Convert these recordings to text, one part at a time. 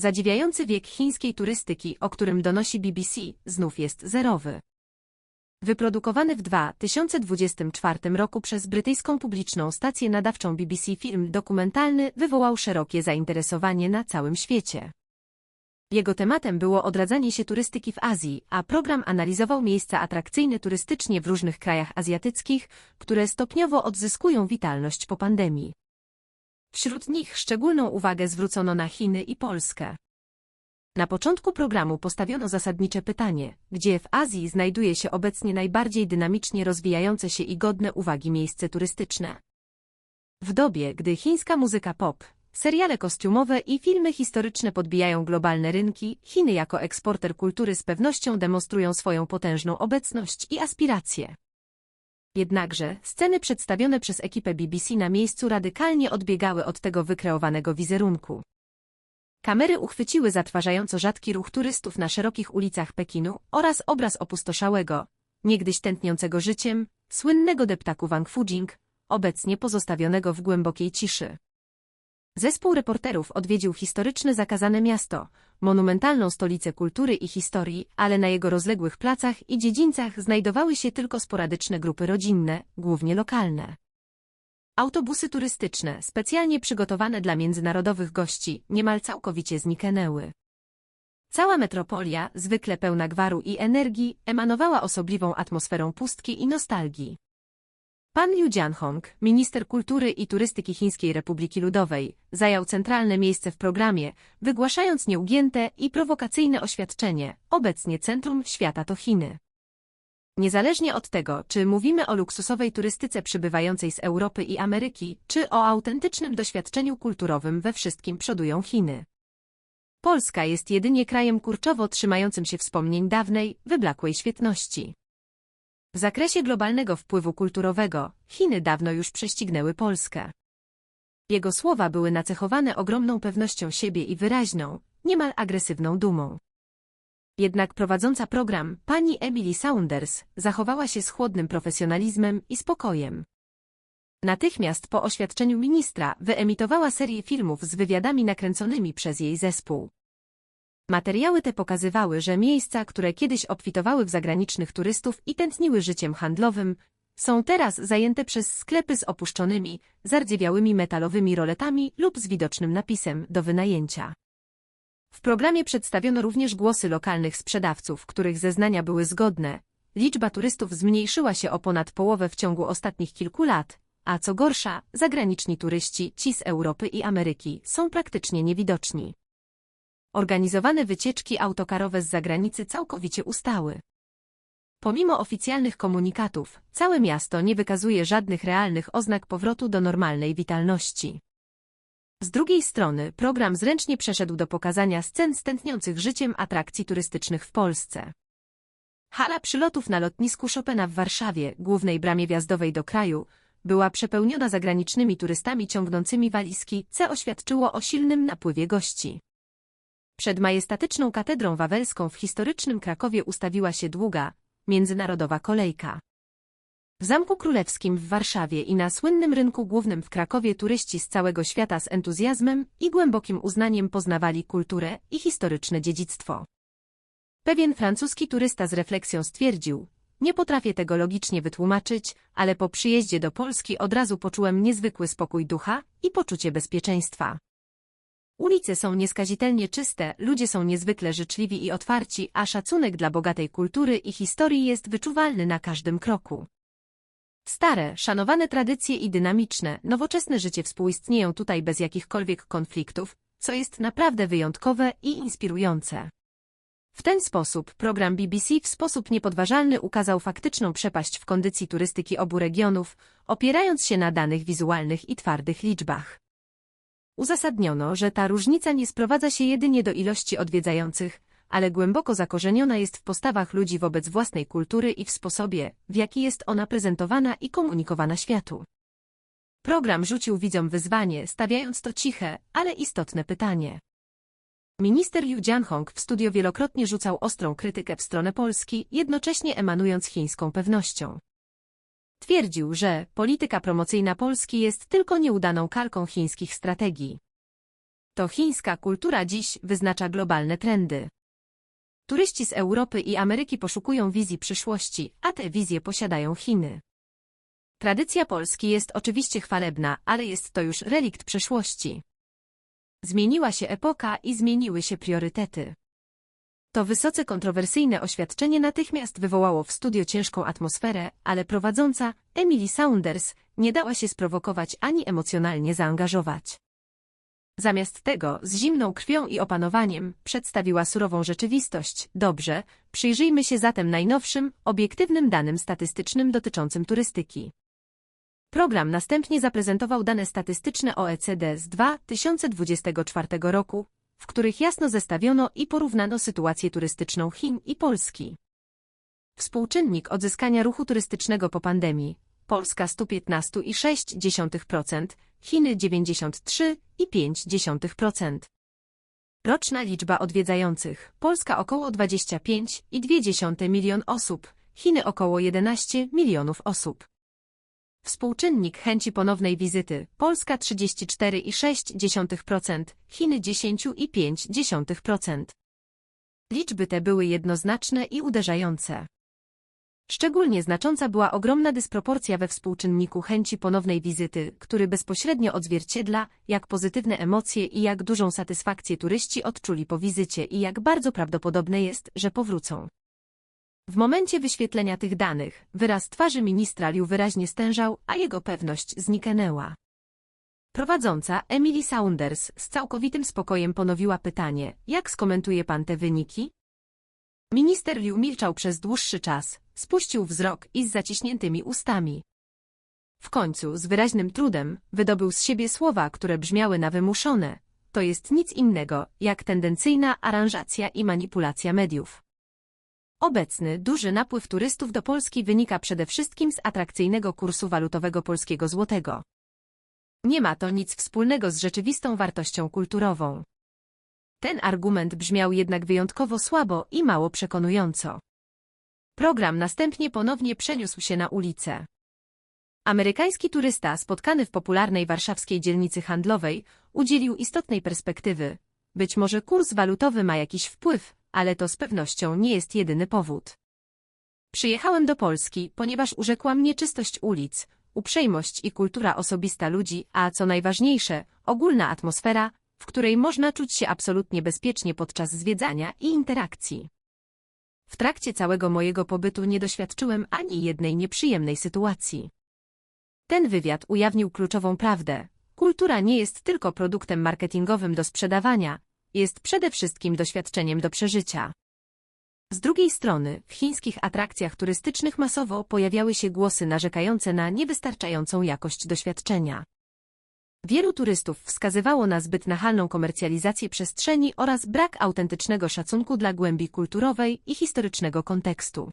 Zadziwiający wiek chińskiej turystyki, o którym donosi BBC, znów jest zerowy. Wyprodukowany w 2024 roku przez brytyjską publiczną stację nadawczą BBC film dokumentalny wywołał szerokie zainteresowanie na całym świecie. Jego tematem było odradzanie się turystyki w Azji, a program analizował miejsca atrakcyjne turystycznie w różnych krajach azjatyckich, które stopniowo odzyskują witalność po pandemii. Wśród nich szczególną uwagę zwrócono na Chiny i Polskę. Na początku programu postawiono zasadnicze pytanie, gdzie w Azji znajduje się obecnie najbardziej dynamicznie rozwijające się i godne uwagi miejsce turystyczne. W dobie, gdy chińska muzyka pop, seriale kostiumowe i filmy historyczne podbijają globalne rynki, Chiny jako eksporter kultury z pewnością demonstrują swoją potężną obecność i aspiracje. Jednakże sceny przedstawione przez ekipę BBC na miejscu radykalnie odbiegały od tego wykreowanego wizerunku. Kamery uchwyciły zatrważająco rzadki ruch turystów na szerokich ulicach Pekinu oraz obraz opustoszałego, niegdyś tętniącego życiem, słynnego deptaku Wang Fujing, obecnie pozostawionego w głębokiej ciszy. Zespół reporterów odwiedził historyczne zakazane miasto, monumentalną stolicę kultury i historii, ale na jego rozległych placach i dziedzińcach znajdowały się tylko sporadyczne grupy rodzinne, głównie lokalne. Autobusy turystyczne, specjalnie przygotowane dla międzynarodowych gości, niemal całkowicie zniknęły. Cała metropolia, zwykle pełna gwaru i energii, emanowała osobliwą atmosferą pustki i nostalgii. Pan Liu Jianhong, minister kultury i turystyki Chińskiej Republiki Ludowej, zajął centralne miejsce w programie, wygłaszając nieugięte i prowokacyjne oświadczenie, obecnie centrum świata to Chiny. Niezależnie od tego, czy mówimy o luksusowej turystyce przybywającej z Europy i Ameryki, czy o autentycznym doświadczeniu kulturowym we wszystkim przodują Chiny. Polska jest jedynie krajem kurczowo trzymającym się wspomnień dawnej, wyblakłej świetności. W zakresie globalnego wpływu kulturowego, Chiny dawno już prześcignęły Polskę. Jego słowa były nacechowane ogromną pewnością siebie i wyraźną, niemal agresywną dumą. Jednak prowadząca program, pani Emily Saunders, zachowała się z chłodnym profesjonalizmem i spokojem. Natychmiast po oświadczeniu ministra wyemitowała serię filmów z wywiadami nakręconymi przez jej zespół. Materiały te pokazywały, że miejsca, które kiedyś obfitowały w zagranicznych turystów i tętniły życiem handlowym, są teraz zajęte przez sklepy z opuszczonymi, zardzewiałymi metalowymi roletami lub z widocznym napisem do wynajęcia. W programie przedstawiono również głosy lokalnych sprzedawców, których zeznania były zgodne. Liczba turystów zmniejszyła się o ponad połowę w ciągu ostatnich kilku lat, a co gorsza, zagraniczni turyści, ci z Europy i Ameryki, są praktycznie niewidoczni. Organizowane wycieczki autokarowe z zagranicy całkowicie ustały. Pomimo oficjalnych komunikatów, całe miasto nie wykazuje żadnych realnych oznak powrotu do normalnej witalności. Z drugiej strony program zręcznie przeszedł do pokazania scen stętniących życiem atrakcji turystycznych w Polsce. Hala przylotów na lotnisku Chopina w Warszawie, głównej bramie wjazdowej do kraju, była przepełniona zagranicznymi turystami ciągnącymi walizki, co oświadczyło o silnym napływie gości. Przed majestatyczną katedrą wawelską w historycznym Krakowie ustawiła się długa, międzynarodowa kolejka. W Zamku Królewskim w Warszawie i na słynnym rynku głównym w Krakowie turyści z całego świata z entuzjazmem i głębokim uznaniem poznawali kulturę i historyczne dziedzictwo. Pewien francuski turysta z refleksją stwierdził, nie potrafię tego logicznie wytłumaczyć, ale po przyjeździe do Polski od razu poczułem niezwykły spokój ducha i poczucie bezpieczeństwa. Ulice są nieskazitelnie czyste, ludzie są niezwykle życzliwi i otwarci, a szacunek dla bogatej kultury i historii jest wyczuwalny na każdym kroku. Stare, szanowane tradycje i dynamiczne, nowoczesne życie współistnieją tutaj bez jakichkolwiek konfliktów, co jest naprawdę wyjątkowe i inspirujące. W ten sposób program BBC w sposób niepodważalny ukazał faktyczną przepaść w kondycji turystyki obu regionów, opierając się na danych wizualnych i twardych liczbach. Uzasadniono, że ta różnica nie sprowadza się jedynie do ilości odwiedzających, ale głęboko zakorzeniona jest w postawach ludzi wobec własnej kultury i w sposobie, w jaki jest ona prezentowana i komunikowana światu. Program rzucił widzom wyzwanie, stawiając to ciche, ale istotne pytanie. Minister Yu Jianhong w studio wielokrotnie rzucał ostrą krytykę w stronę Polski, jednocześnie emanując chińską pewnością. Twierdził, że polityka promocyjna Polski jest tylko nieudaną kalką chińskich strategii. To chińska kultura dziś wyznacza globalne trendy. Turyści z Europy i Ameryki poszukują wizji przyszłości, a te wizje posiadają Chiny. Tradycja Polski jest oczywiście chwalebna, ale jest to już relikt przeszłości. Zmieniła się epoka i zmieniły się priorytety. To wysoce kontrowersyjne oświadczenie natychmiast wywołało w studio ciężką atmosferę, ale prowadząca, Emily Saunders, nie dała się sprowokować ani emocjonalnie zaangażować. Zamiast tego, z zimną krwią i opanowaniem, przedstawiła surową rzeczywistość. Dobrze, przyjrzyjmy się zatem najnowszym, obiektywnym danym statystycznym dotyczącym turystyki. Program następnie zaprezentował dane statystyczne OECD z 2024 roku, w których jasno zestawiono i porównano sytuację turystyczną Chin i Polski. Współczynnik odzyskania ruchu turystycznego po pandemii Polska 115,6%, Chiny 93,5%. Roczna liczba odwiedzających Polska około 25,2 milion osób, Chiny około 11 milionów osób. Współczynnik chęci ponownej wizyty Polska 34,6%, Chiny 10,5%. Liczby te były jednoznaczne i uderzające. Szczególnie znacząca była ogromna dysproporcja we współczynniku chęci ponownej wizyty, który bezpośrednio odzwierciedla, jak pozytywne emocje i jak dużą satysfakcję turyści odczuli po wizycie i jak bardzo prawdopodobne jest, że powrócą. W momencie wyświetlenia tych danych, wyraz twarzy ministra Liu wyraźnie stężał, a jego pewność zniknęła. Prowadząca Emily Saunders z całkowitym spokojem ponowiła pytanie, jak skomentuje pan te wyniki? Minister Liu milczał przez dłuższy czas, spuścił wzrok i z zaciśniętymi ustami. W końcu, z wyraźnym trudem, wydobył z siebie słowa, które brzmiały na wymuszone. To jest nic innego, jak tendencyjna aranżacja i manipulacja mediów. Obecny, duży napływ turystów do Polski wynika przede wszystkim z atrakcyjnego kursu walutowego polskiego złotego. Nie ma to nic wspólnego z rzeczywistą wartością kulturową. Ten argument brzmiał jednak wyjątkowo słabo i mało przekonująco. Program następnie ponownie przeniósł się na ulicę. Amerykański turysta spotkany w popularnej warszawskiej dzielnicy handlowej udzielił istotnej perspektywy. Być może kurs walutowy ma jakiś wpływ, ale to z pewnością nie jest jedyny powód. Przyjechałem do Polski, ponieważ urzekła mnie czystość ulic, uprzejmość i kultura osobista ludzi, a co najważniejsze, ogólna atmosfera, w której można czuć się absolutnie bezpiecznie podczas zwiedzania i interakcji. W trakcie całego mojego pobytu nie doświadczyłem ani jednej nieprzyjemnej sytuacji. Ten wywiad ujawnił kluczową prawdę. Kultura nie jest tylko produktem marketingowym do sprzedawania, jest przede wszystkim doświadczeniem do przeżycia. Z drugiej strony, w chińskich atrakcjach turystycznych masowo pojawiały się głosy narzekające na niewystarczającą jakość doświadczenia. Wielu turystów wskazywało na zbyt nachalną komercjalizację przestrzeni oraz brak autentycznego szacunku dla głębi kulturowej i historycznego kontekstu.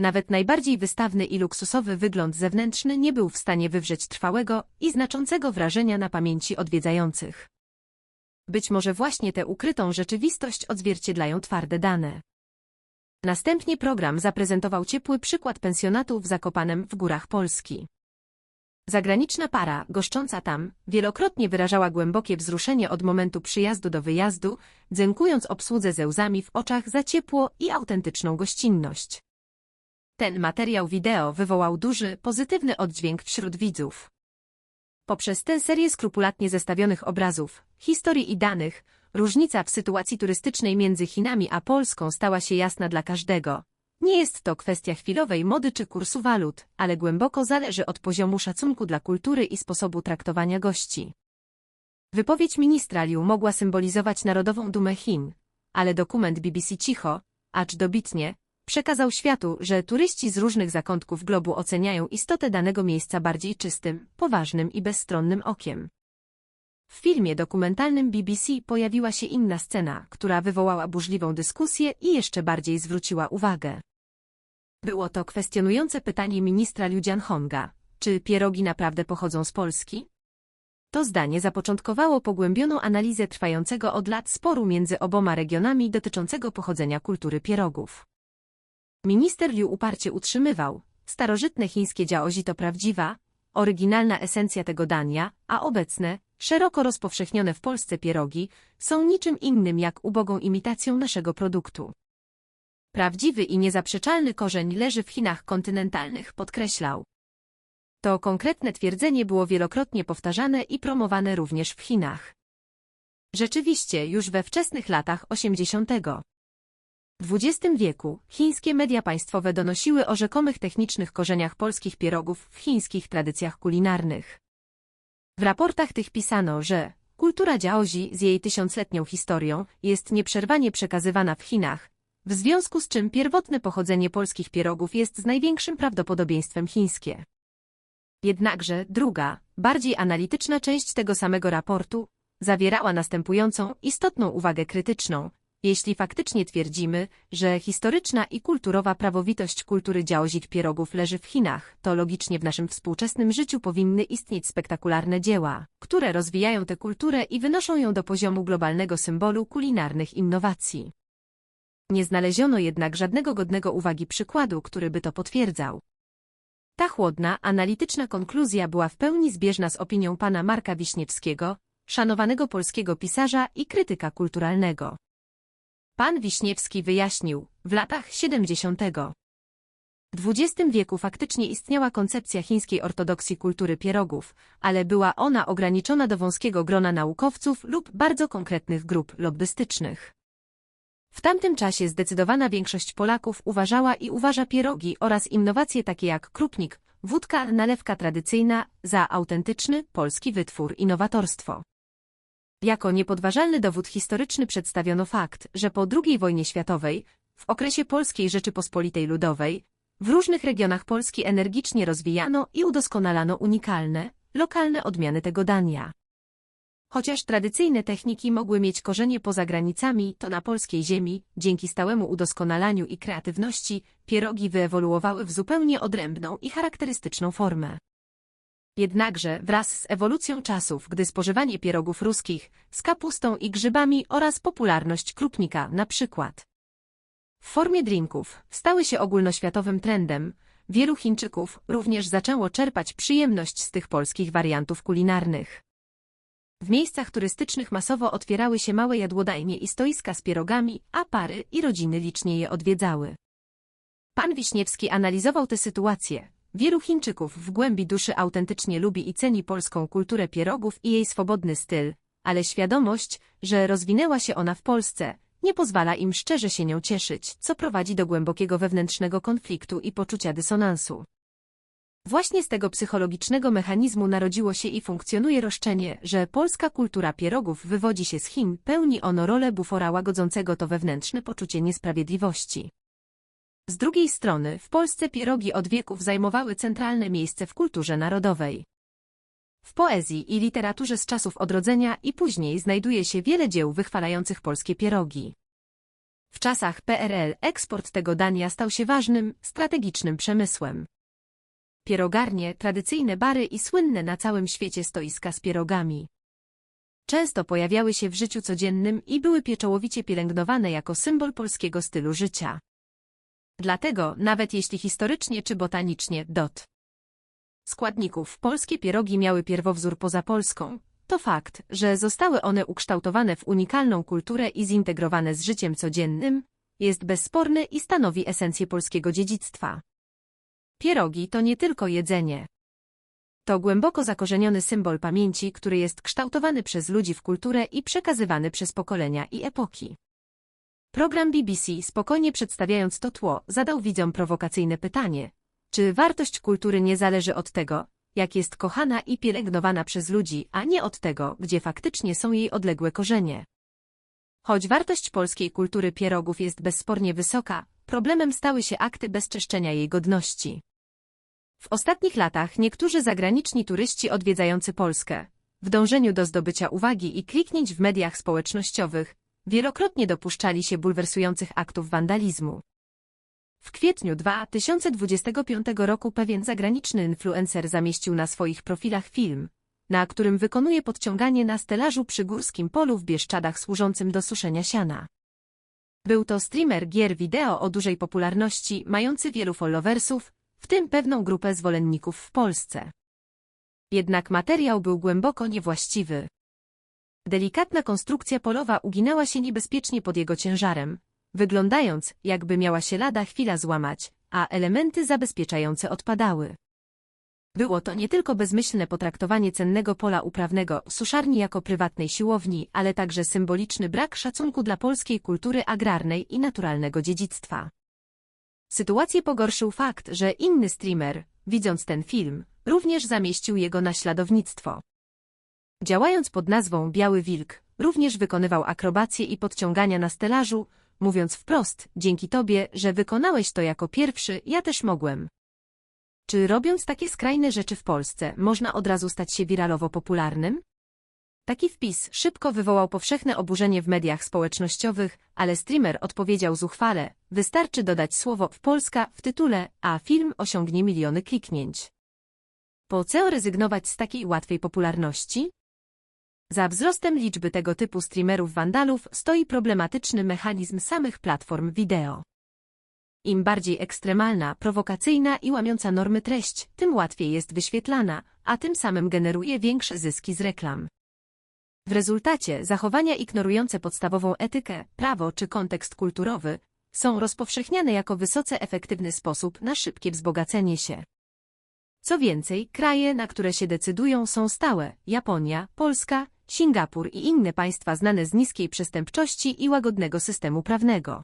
Nawet najbardziej wystawny i luksusowy wygląd zewnętrzny nie był w stanie wywrzeć trwałego i znaczącego wrażenia na pamięci odwiedzających. Być może właśnie tę ukrytą rzeczywistość odzwierciedlają twarde dane. Następnie program zaprezentował ciepły przykład pensjonatu w Zakopanem w górach Polski. Zagraniczna para, goszcząca tam, wielokrotnie wyrażała głębokie wzruszenie od momentu przyjazdu do wyjazdu, dziękując obsłudze ze łzami w oczach za ciepło i autentyczną gościnność. Ten materiał wideo wywołał duży, pozytywny oddźwięk wśród widzów. Poprzez tę serię skrupulatnie zestawionych obrazów, historii i danych, różnica w sytuacji turystycznej między Chinami a Polską stała się jasna dla każdego. Nie jest to kwestia chwilowej mody czy kursu walut, ale głęboko zależy od poziomu szacunku dla kultury i sposobu traktowania gości. Wypowiedź ministra Liu mogła symbolizować narodową dumę Chin, ale dokument BBC cicho, acz dobitnie, przekazał światu, że turyści z różnych zakątków globu oceniają istotę danego miejsca bardziej czystym, poważnym i bezstronnym okiem. W filmie dokumentalnym BBC pojawiła się inna scena, która wywołała burzliwą dyskusję i jeszcze bardziej zwróciła uwagę. Było to kwestionujące pytanie ministra Liu Jianhonga, czy pierogi naprawdę pochodzą z Polski? To zdanie zapoczątkowało pogłębioną analizę trwającego od lat sporu między oboma regionami dotyczącego pochodzenia kultury pierogów. Minister Liu uparcie utrzymywał, starożytne chińskie dziaozi to prawdziwa, oryginalna esencja tego dania, a obecne, szeroko rozpowszechnione w Polsce pierogi są niczym innym jak ubogą imitacją naszego produktu. Prawdziwy i niezaprzeczalny korzeń leży w Chinach kontynentalnych, podkreślał. To konkretne twierdzenie było wielokrotnie powtarzane i promowane również w Chinach. Rzeczywiście, już we wczesnych latach 80. XX wieku chińskie media państwowe donosiły o rzekomych technicznych korzeniach polskich pierogów w chińskich tradycjach kulinarnych. W raportach tych pisano, że kultura Jiaozi z jej tysiącletnią historią jest nieprzerwanie przekazywana w Chinach, w związku z czym pierwotne pochodzenie polskich pierogów jest z największym prawdopodobieństwem chińskie. Jednakże druga, bardziej analityczna część tego samego raportu zawierała następującą istotną uwagę krytyczną. Jeśli faktycznie twierdzimy, że historyczna i kulturowa prawowitość kultury działzik pierogów leży w Chinach, to logicznie w naszym współczesnym życiu powinny istnieć spektakularne dzieła, które rozwijają tę kulturę i wynoszą ją do poziomu globalnego symbolu kulinarnych innowacji. Nie znaleziono jednak żadnego godnego uwagi przykładu, który by to potwierdzał. Ta chłodna, analityczna konkluzja była w pełni zbieżna z opinią pana Marka Wiśniewskiego, szanowanego polskiego pisarza i krytyka kulturalnego. Pan Wiśniewski wyjaśnił, w latach 70. W XX wieku faktycznie istniała koncepcja chińskiej ortodoksji kultury pierogów, ale była ona ograniczona do wąskiego grona naukowców lub bardzo konkretnych grup lobbystycznych. W tamtym czasie zdecydowana większość Polaków uważała i uważa pierogi oraz innowacje takie jak krupnik, wódka, nalewka tradycyjna za autentyczny, polski wytwór i nowatorstwo. Jako niepodważalny dowód historyczny przedstawiono fakt, że po II wojnie światowej, w okresie Polskiej Rzeczypospolitej Ludowej, w różnych regionach Polski energicznie rozwijano i udoskonalano unikalne, lokalne odmiany tego dania. Chociaż tradycyjne techniki mogły mieć korzenie poza granicami, to na polskiej ziemi, dzięki stałemu udoskonalaniu i kreatywności, pierogi wyewoluowały w zupełnie odrębną i charakterystyczną formę. Jednakże wraz z ewolucją czasów, gdy spożywanie pierogów ruskich z kapustą i grzybami oraz popularność krupnika na przykład w formie drinków stały się ogólnoświatowym trendem, wielu Chińczyków również zaczęło czerpać przyjemność z tych polskich wariantów kulinarnych. W miejscach turystycznych masowo otwierały się małe jadłodajnie i stoiska z pierogami, a pary i rodziny licznie je odwiedzały. Pan Wiśniewski analizował tę sytuację. Wielu Chińczyków w głębi duszy autentycznie lubi i ceni polską kulturę pierogów i jej swobodny styl, ale świadomość, że rozwinęła się ona w Polsce, nie pozwala im szczerze się nią cieszyć, co prowadzi do głębokiego wewnętrznego konfliktu i poczucia dysonansu. Właśnie z tego psychologicznego mechanizmu narodziło się i funkcjonuje roszczenie, że polska kultura pierogów wywodzi się z Chin, pełni ono rolę bufora łagodzącego to wewnętrzne poczucie niesprawiedliwości. Z drugiej strony, w Polsce pierogi od wieków zajmowały centralne miejsce w kulturze narodowej. W poezji i literaturze z czasów odrodzenia i później znajduje się wiele dzieł wychwalających polskie pierogi. W czasach PRL eksport tego dania stał się ważnym, strategicznym przemysłem pierogarnie, tradycyjne bary i słynne na całym świecie stoiska z pierogami. Często pojawiały się w życiu codziennym i były pieczołowicie pielęgnowane jako symbol polskiego stylu życia. Dlatego, nawet jeśli historycznie czy botanicznie, dot składników polskie pierogi miały pierwowzór poza Polską, to fakt, że zostały one ukształtowane w unikalną kulturę i zintegrowane z życiem codziennym, jest bezsporny i stanowi esencję polskiego dziedzictwa. Pierogi to nie tylko jedzenie. To głęboko zakorzeniony symbol pamięci, który jest kształtowany przez ludzi w kulturę i przekazywany przez pokolenia i epoki. Program BBC, spokojnie przedstawiając to tło, zadał widzom prowokacyjne pytanie. Czy wartość kultury nie zależy od tego, jak jest kochana i pielęgnowana przez ludzi, a nie od tego, gdzie faktycznie są jej odległe korzenie? Choć wartość polskiej kultury pierogów jest bezspornie wysoka, problemem stały się akty bezczeszczenia jej godności. W ostatnich latach niektórzy zagraniczni turyści odwiedzający Polskę, w dążeniu do zdobycia uwagi i kliknięć w mediach społecznościowych, wielokrotnie dopuszczali się bulwersujących aktów wandalizmu. W kwietniu 2025 roku pewien zagraniczny influencer zamieścił na swoich profilach film, na którym wykonuje podciąganie na stelażu przy górskim polu w Bieszczadach służącym do suszenia siana. Był to streamer gier wideo o dużej popularności, mający wielu followersów, w tym pewną grupę zwolenników w Polsce. Jednak materiał był głęboko niewłaściwy. Delikatna konstrukcja polowa uginała się niebezpiecznie pod jego ciężarem, wyglądając, jakby miała się lada chwila złamać, a elementy zabezpieczające odpadały. Było to nie tylko bezmyślne potraktowanie cennego pola uprawnego suszarni jako prywatnej siłowni, ale także symboliczny brak szacunku dla polskiej kultury agrarnej i naturalnego dziedzictwa. Sytuację pogorszył fakt, że inny streamer, widząc ten film, również zamieścił jego naśladownictwo. Działając pod nazwą Biały Wilk, również wykonywał akrobacje i podciągania na stelażu, mówiąc wprost, dzięki tobie, że wykonałeś to jako pierwszy, ja też mogłem. Czy robiąc takie skrajne rzeczy w Polsce, można od razu stać się wiralowo popularnym? Taki wpis szybko wywołał powszechne oburzenie w mediach społecznościowych, ale streamer odpowiedział zuchwale, wystarczy dodać słowo w Polska w tytule, a film osiągnie miliony kliknięć. Po co rezygnować z takiej łatwej popularności? Za wzrostem liczby tego typu streamerów wandalów stoi problematyczny mechanizm samych platform wideo. Im bardziej ekstremalna, prowokacyjna i łamiąca normy treść, tym łatwiej jest wyświetlana, a tym samym generuje większe zyski z reklam. W rezultacie zachowania ignorujące podstawową etykę, prawo czy kontekst kulturowy są rozpowszechniane jako wysoce efektywny sposób na szybkie wzbogacenie się. Co więcej, kraje, na które się decydują są stałe Japonia, Polska, Singapur i inne państwa znane z niskiej przestępczości i łagodnego systemu prawnego.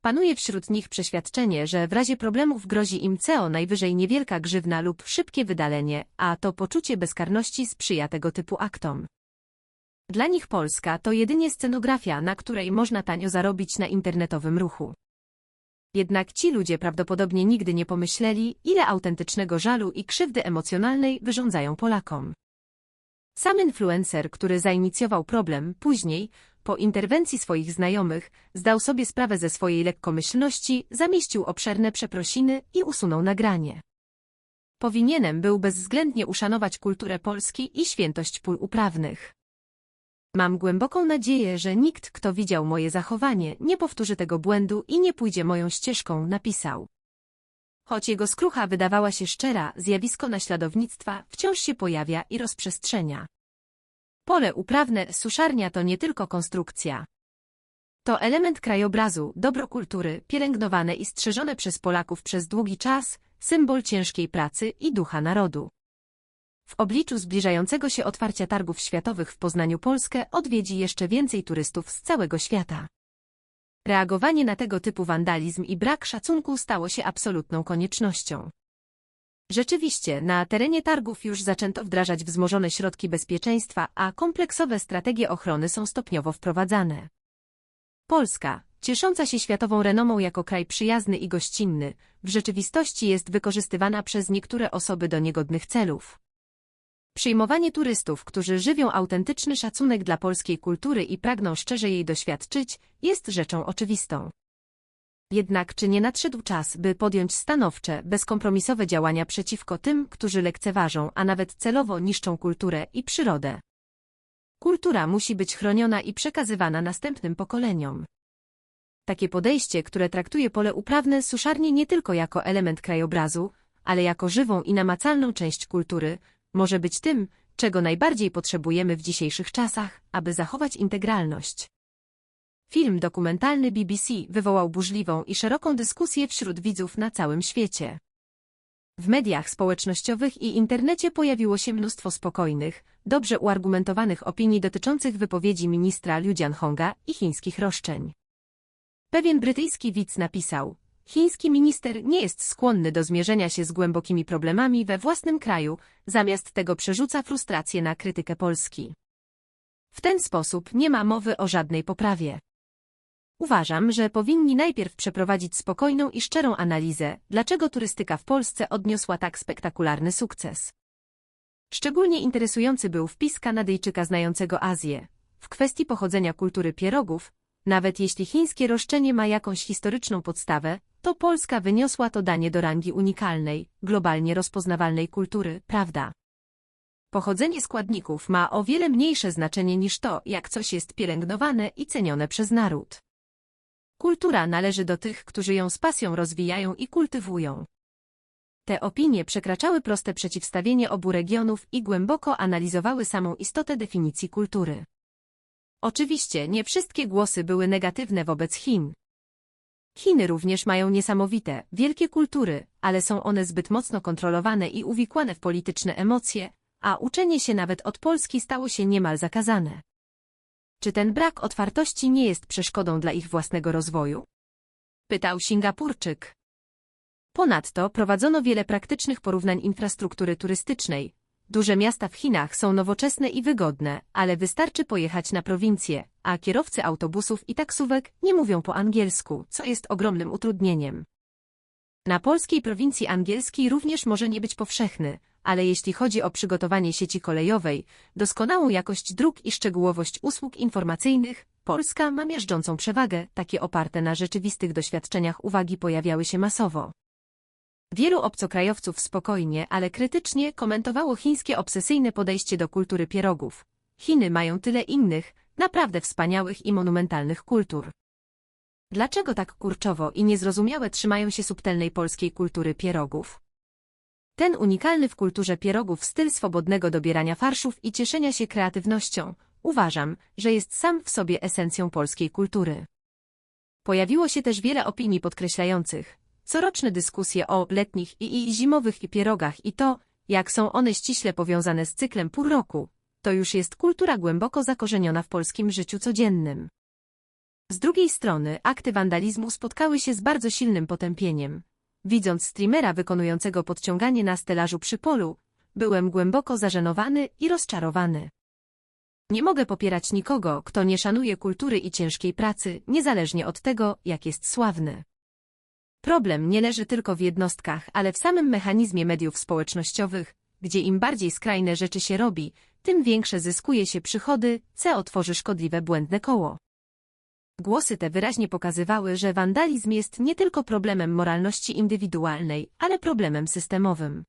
Panuje wśród nich przeświadczenie, że w razie problemów grozi im CO najwyżej niewielka grzywna lub szybkie wydalenie, a to poczucie bezkarności sprzyja tego typu aktom. Dla nich Polska to jedynie scenografia, na której można tanio zarobić na internetowym ruchu. Jednak ci ludzie prawdopodobnie nigdy nie pomyśleli, ile autentycznego żalu i krzywdy emocjonalnej wyrządzają Polakom. Sam influencer, który zainicjował problem, później, po interwencji swoich znajomych, zdał sobie sprawę ze swojej lekkomyślności, zamieścił obszerne przeprosiny i usunął nagranie. Powinienem był bezwzględnie uszanować kulturę Polski i świętość pól uprawnych. Mam głęboką nadzieję, że nikt, kto widział moje zachowanie, nie powtórzy tego błędu i nie pójdzie moją ścieżką, napisał. Choć jego skrucha wydawała się szczera, zjawisko naśladownictwa wciąż się pojawia i rozprzestrzenia. Pole uprawne, suszarnia to nie tylko konstrukcja. To element krajobrazu, dobro kultury, pielęgnowane i strzeżone przez Polaków przez długi czas, symbol ciężkiej pracy i ducha narodu. W obliczu zbliżającego się otwarcia targów światowych w Poznaniu Polskę odwiedzi jeszcze więcej turystów z całego świata. Reagowanie na tego typu wandalizm i brak szacunku stało się absolutną koniecznością. Rzeczywiście, na terenie targów już zaczęto wdrażać wzmożone środki bezpieczeństwa, a kompleksowe strategie ochrony są stopniowo wprowadzane. Polska, ciesząca się światową renomą jako kraj przyjazny i gościnny, w rzeczywistości jest wykorzystywana przez niektóre osoby do niegodnych celów. Przyjmowanie turystów, którzy żywią autentyczny szacunek dla polskiej kultury i pragną szczerze jej doświadczyć, jest rzeczą oczywistą. Jednak czy nie nadszedł czas, by podjąć stanowcze, bezkompromisowe działania przeciwko tym, którzy lekceważą, a nawet celowo niszczą kulturę i przyrodę? Kultura musi być chroniona i przekazywana następnym pokoleniom. Takie podejście, które traktuje pole uprawne suszarnie nie tylko jako element krajobrazu, ale jako żywą i namacalną część kultury, może być tym, czego najbardziej potrzebujemy w dzisiejszych czasach, aby zachować integralność. Film dokumentalny BBC wywołał burzliwą i szeroką dyskusję wśród widzów na całym świecie. W mediach społecznościowych i internecie pojawiło się mnóstwo spokojnych, dobrze uargumentowanych opinii dotyczących wypowiedzi ministra Liu Jianhonga i chińskich roszczeń. Pewien brytyjski widz napisał, Chiński minister nie jest skłonny do zmierzenia się z głębokimi problemami we własnym kraju, zamiast tego przerzuca frustrację na krytykę Polski. W ten sposób nie ma mowy o żadnej poprawie. Uważam, że powinni najpierw przeprowadzić spokojną i szczerą analizę, dlaczego turystyka w Polsce odniosła tak spektakularny sukces. Szczególnie interesujący był wpis Kanadyjczyka znającego Azję. W kwestii pochodzenia kultury pierogów, nawet jeśli chińskie roszczenie ma jakąś historyczną podstawę, to Polska wyniosła to danie do rangi unikalnej, globalnie rozpoznawalnej kultury, prawda? Pochodzenie składników ma o wiele mniejsze znaczenie niż to, jak coś jest pielęgnowane i cenione przez naród. Kultura należy do tych, którzy ją z pasją rozwijają i kultywują. Te opinie przekraczały proste przeciwstawienie obu regionów i głęboko analizowały samą istotę definicji kultury. Oczywiście nie wszystkie głosy były negatywne wobec Chin. Chiny również mają niesamowite, wielkie kultury, ale są one zbyt mocno kontrolowane i uwikłane w polityczne emocje, a uczenie się nawet od Polski stało się niemal zakazane. Czy ten brak otwartości nie jest przeszkodą dla ich własnego rozwoju? Pytał Singapurczyk. Ponadto prowadzono wiele praktycznych porównań infrastruktury turystycznej. Duże miasta w Chinach są nowoczesne i wygodne, ale wystarczy pojechać na prowincję, a kierowcy autobusów i taksówek nie mówią po angielsku, co jest ogromnym utrudnieniem. Na polskiej prowincji angielski również może nie być powszechny, ale jeśli chodzi o przygotowanie sieci kolejowej, doskonałą jakość dróg i szczegółowość usług informacyjnych, Polska ma miażdżącą przewagę, takie oparte na rzeczywistych doświadczeniach uwagi pojawiały się masowo. Wielu obcokrajowców spokojnie, ale krytycznie komentowało chińskie obsesyjne podejście do kultury pierogów. Chiny mają tyle innych, naprawdę wspaniałych i monumentalnych kultur. Dlaczego tak kurczowo i niezrozumiałe trzymają się subtelnej polskiej kultury pierogów? Ten unikalny w kulturze pierogów styl swobodnego dobierania farszów i cieszenia się kreatywnością, uważam, że jest sam w sobie esencją polskiej kultury. Pojawiło się też wiele opinii podkreślających coroczne dyskusje o letnich i, i zimowych pierogach i to, jak są one ściśle powiązane z cyklem pół roku, to już jest kultura głęboko zakorzeniona w polskim życiu codziennym. Z drugiej strony akty wandalizmu spotkały się z bardzo silnym potępieniem. Widząc streamera wykonującego podciąganie na stelażu przy polu, byłem głęboko zażenowany i rozczarowany. Nie mogę popierać nikogo, kto nie szanuje kultury i ciężkiej pracy, niezależnie od tego, jak jest sławny. Problem nie leży tylko w jednostkach, ale w samym mechanizmie mediów społecznościowych, gdzie im bardziej skrajne rzeczy się robi, tym większe zyskuje się przychody, co otworzy szkodliwe błędne koło. Głosy te wyraźnie pokazywały, że wandalizm jest nie tylko problemem moralności indywidualnej, ale problemem systemowym.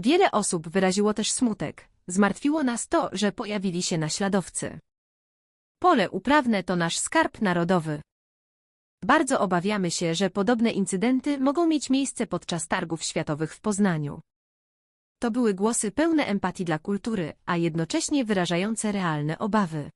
Wiele osób wyraziło też smutek. Zmartwiło nas to, że pojawili się naśladowcy. Pole uprawne to nasz skarb narodowy. Bardzo obawiamy się, że podobne incydenty mogą mieć miejsce podczas targów światowych w Poznaniu. To były głosy pełne empatii dla kultury, a jednocześnie wyrażające realne obawy.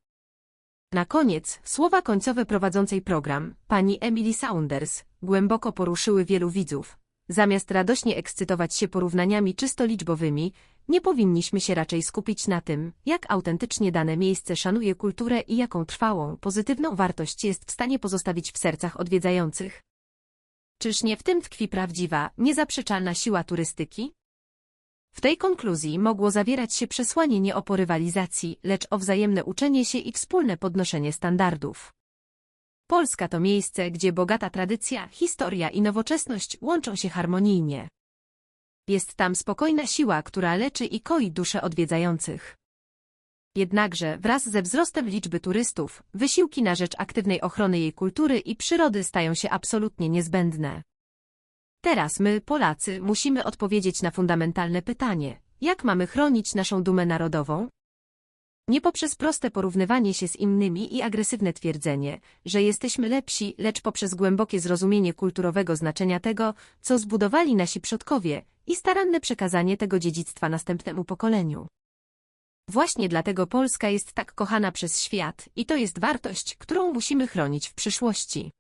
Na koniec, słowa końcowe prowadzącej program, pani Emily Saunders, głęboko poruszyły wielu widzów. Zamiast radośnie ekscytować się porównaniami czysto liczbowymi, nie powinniśmy się raczej skupić na tym, jak autentycznie dane miejsce szanuje kulturę i jaką trwałą, pozytywną wartość jest w stanie pozostawić w sercach odwiedzających. Czyż nie w tym tkwi prawdziwa, niezaprzeczalna siła turystyki? W tej konkluzji mogło zawierać się przesłanie nie o porywalizacji, lecz o wzajemne uczenie się i wspólne podnoszenie standardów. Polska to miejsce, gdzie bogata tradycja, historia i nowoczesność łączą się harmonijnie. Jest tam spokojna siła, która leczy i koi dusze odwiedzających. Jednakże wraz ze wzrostem liczby turystów, wysiłki na rzecz aktywnej ochrony jej kultury i przyrody stają się absolutnie niezbędne. Teraz my, Polacy, musimy odpowiedzieć na fundamentalne pytanie, jak mamy chronić naszą dumę narodową? Nie poprzez proste porównywanie się z innymi i agresywne twierdzenie, że jesteśmy lepsi, lecz poprzez głębokie zrozumienie kulturowego znaczenia tego, co zbudowali nasi przodkowie i staranne przekazanie tego dziedzictwa następnemu pokoleniu. Właśnie dlatego Polska jest tak kochana przez świat i to jest wartość, którą musimy chronić w przyszłości.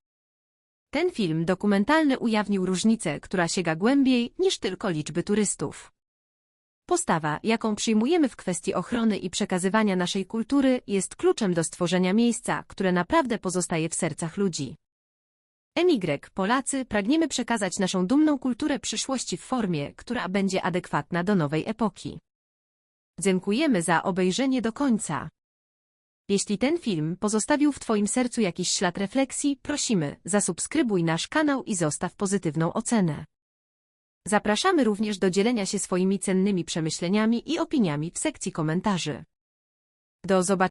Ten film dokumentalny ujawnił różnicę, która sięga głębiej niż tylko liczby turystów. Postawa, jaką przyjmujemy w kwestii ochrony i przekazywania naszej kultury, jest kluczem do stworzenia miejsca, które naprawdę pozostaje w sercach ludzi. MY, Polacy, pragniemy przekazać naszą dumną kulturę przyszłości w formie, która będzie adekwatna do nowej epoki. Dziękujemy za obejrzenie do końca. Jeśli ten film pozostawił w Twoim sercu jakiś ślad refleksji, prosimy, zasubskrybuj nasz kanał i zostaw pozytywną ocenę. Zapraszamy również do dzielenia się swoimi cennymi przemyśleniami i opiniami w sekcji komentarzy. Do zobaczenia.